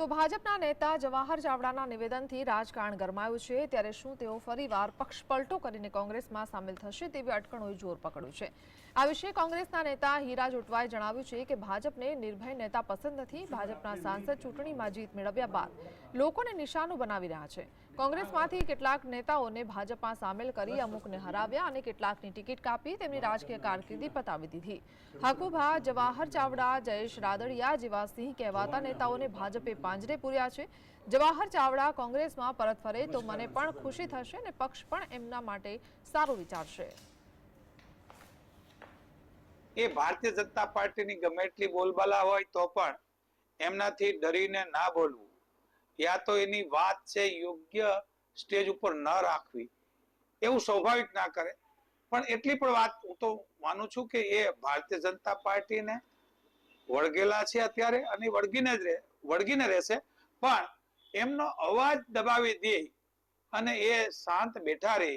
તો ભાજપના નેતા જવાહર ચાવડાના નિવેદનથી રાજકારણ ગરમાયું છે. ત્યારે શું તેઓ ફરીવાર પક્ષ પલટો કરીને કોંગ્રેસમાં સામેલ થશે તેવી અટકણોએ જોર પકડ્યું છે. આ વિશે કોંગ્રેસના નેતા હીરા જોટવાએ જણાવ્યું છે કે ભાજપને નિર્ભય નેતા પસંદ નથી. ભાજપના સાંસદ ચૂંટણીમાં જીત મેળવ્યા બાદ લોકોને નિશાનું બનાવી રહ્યા છે. કોંગ્રેસમાંથી કેટલાક નેતાઓને ભાજપમાં સામેલ કરી અમુકને હરાવ્યા અને કેટલાકની ટિકિટ કાપી તેમની રાજકીય કારકિર્દી પતાવી દીધી. હકુભા, જવાહર ચાવડા, જયેશ રાદડિયા જેવા સિંહ કહેવાતા નેતાઓને ભાજપે પાંજરે પૂર્યા છે. જવાહર ચાવડા કોંગ્રેસમાં પરત ફરે તો મને પણ ખુશી થશે અને પક્ષ પણ એમના માટે સારું વિચારશે. એ ભારતીય જનતા પાર્ટીની ગમે એટલી બોલબાલા હોય તો પણ એમનાથી ડરીને ના બોલવું. યા તો એની વાત છે યોગ્ય સ્ટેજ ઉપર ન રાખવી. એવું સ્વાભાવિક ના કરે. પણ એટલી પણ વાત હું તો માનું છું કે એ ભારતીય જનતા પાર્ટીને વળગેલા છે અત્યારે અને વળગીને જ રહે, વળગીને રહેશે. પણ એમનો અવાજ દબાવી દે અને એ શાંત બેઠા રહે,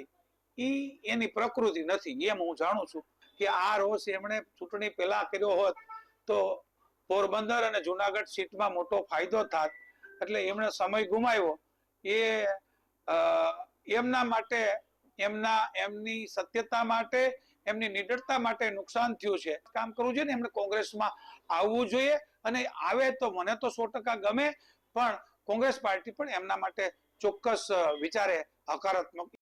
ઈ એની પ્રકૃતિ નથી. એમ હું જાણું છું કે આ રોષ એમણે ચૂંટણી પહેલા કર્યો હોત તો પોરબંદર અને જુનાગઢ સીટમાં મોટો ફાયદો થાત. એટલે એમણે સમય ગુમાવ્યો. એ એમના માટે, એમના, એમની સત્યતા માટે, એમની નિડરતા માટે નુકસાન થયું છે. કામ કરવું જોઈએ ને એમણે કોંગ્રેસમાં આવવું જોઈએ અને આવે તો મને તો સો ટકા ગમે, પણ કોંગ્રેસ પાર્ટી પણ એમના માટે ચોક્કસ વિચારે હકારાત્મક